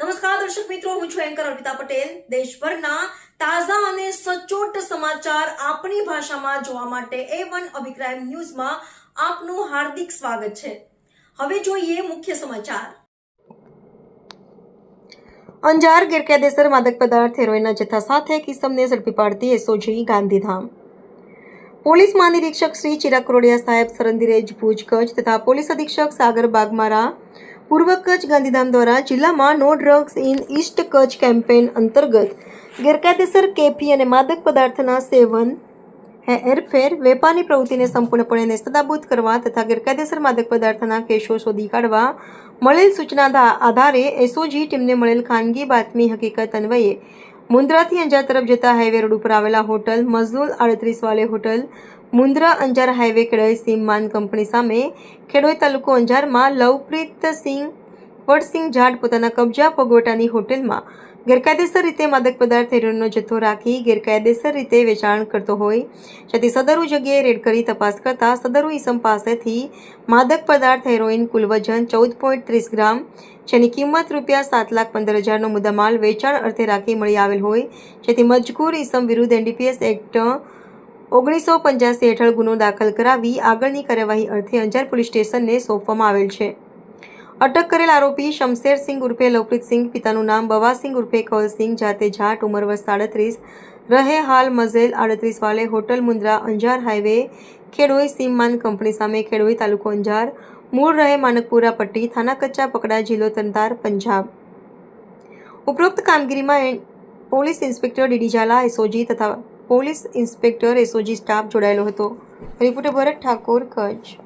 નમસ્કાર, દર્શક મિત્રો, હું છું એન્કર અર્પિતા પટેલ. દેશભરના તાજા અને સચોટ સમાચાર આપણી ભાષામાં જોવા માટે એ વન અભિપ્રાય ન્યૂઝમાં આપનું હાર્દિક સ્વાગત છે. હવે જોઈએ મુખ્ય સમાચાર. અંજાર ગેરકાયદેસર માદક પદાર્થ હેરોઈનના જથ્થા સાથે કિસમને ઝડપી પાડતી એસઓજી ગાંધીધામ. પોલીસ મહાનિરીક્ષક શ્રી ચિરાગ કરોડિયા સાહેબ સરંદીરેજ ભુજ કચ્છ તથા પોલીસ અધિક્ષક સાગર બાગમારા પૂર્વ કચ્છ ગાંધીધામ દ્વારા જિલ્લામાં no drugs in east Kutch campaign અંતર્ગત ગેરકાયદેસર કેફી અને માદક પદાર્થના સેવન હેરફેર, વેપારની પ્રવૃત્તિને સંપૂર્ણપણે નેસ્તનાબૂદ કરવા તથા ગેરકાયદેસર માદક પદાર્થના કેસો શોધી કાઢવા મળેલ સૂચના આધારે એસઓજી ટીમને મળેલ ખાનગી બાતમી હકીકત અન્વયે મુન્દ્રાથી અંજાર તરફ જતા હાઈવે રોડ ઉપર આવેલા હોટલ મઝદૂલ આડત્રીસ વાલે હોટલ મુન્દ્રા અંજાર હાઈવે ખેડોઈ સીમમાન કંપની સામે ખેડોઈ તાલુકો અંજારમાં લવપ્રીત સિંહ, વડસિંહ જાટ પોતાના કબજા પગોટાની હોટેલમાં ગેરકાયદેસર રીતે માદક પદાર્થ હેરોઇનનો જથ્થો રાખી ગેરકાયદેસર રીતે વેચાણ કરતો હોય. જેથી સદરુ જગ્યાએ રેડ કરી તપાસ કરતા સદરુ ઈસમ પાસેથી માદક પદાર્થ હેરોઇન કુલ વજન ચૌદ પોઈન્ટ ત્રીસ ગ્રામ, જેની કિંમત રૂપિયા સાત લાખ પંદર હજારનો મુદ્દામાલ વેચાણ અર્થે રાખી મળી આવેલ હોય. જેથી મજગૂર ઈસમ વિરુદ્ધ એનડીપીએસ એક્ટ ઓગણીસો પંચ્યાસી હેઠળ ગુનો દાખલ કરાવી આગળની કાર્યવાહી અર્થે અંજાર પોલીસ સ્ટેશનને સોંપવામાં આવેલ છે. અટક કરેલ આરોપી શમશેરસિંહ ઉર્ફે લવપ્રીતસિંહ પિતાનું નામ બવાસિંહ ઉર્ફે કૌલસિંહ જાતે જાટ, ઉંમર વર્ષ સાડત્રીસ રહે હાલ મઝેલ આડત્રીસ વાલે હોટલ મુન્દ્રા અંજાર હાઈવે, ખેડોઈ સીમમાન કંપની સામે ખેડોઈ તાલુકો અંજાર, મૂળ રહે માનકપુરા પટ્ટી, થાના કચ્ચા પકડા જિલ્લો તંતાર પંજાબ. ઉપરોક્ત કામગીરીમાં police inspector DD Jhala, Zala SOG police inspector SOG staff જોડાયેલો હતો. રિપોર્ટર ભરત ઠાકોર કચ્છ.